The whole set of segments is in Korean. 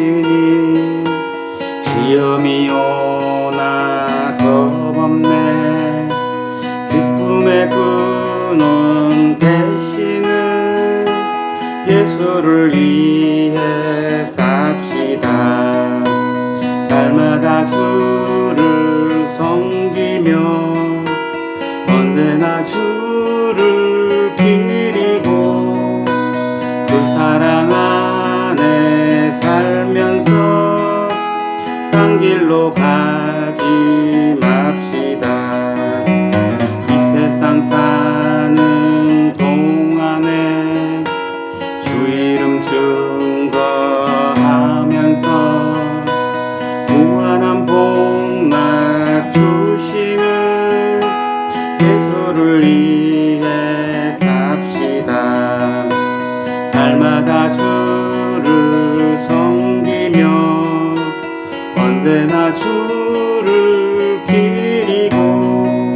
하시니 시험이오나 겁없네. 기쁨의 군은 대신에 예수를 위해 삽시다. 날마다 주를 섬기며 언제나 주를 기 길로 가지 맙시다. 이 세상 사는 동안에 주 이름 증거하면서 무한한 복락 주시는 예수를 위해 언제나 주를 기리고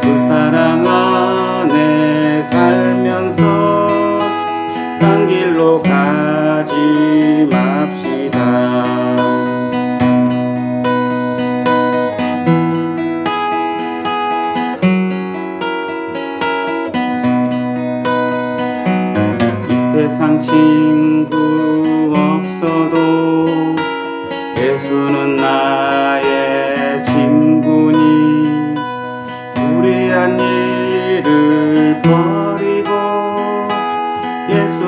그 사랑 안에 살면서 딴 길로 가지 맙시다. 이 세상 친구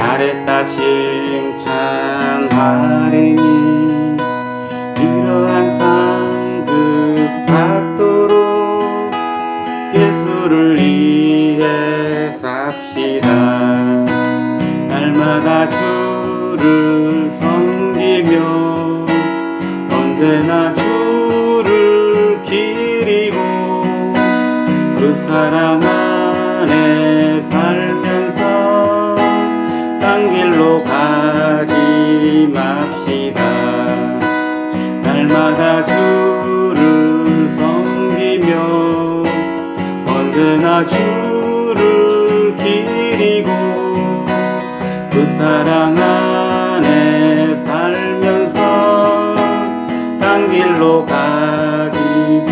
잘했다 칭찬하리니. 이러한 상급 받도록 예수를 위해 삽시다. 날마다 주를 섬기며 언제나 주를 기리고 그 사랑 딴 길로 가지 맙시다. 날마다 주를 섬기며 언제나 주를 기리고 그 사랑 안에 살면서 딴 길로 가지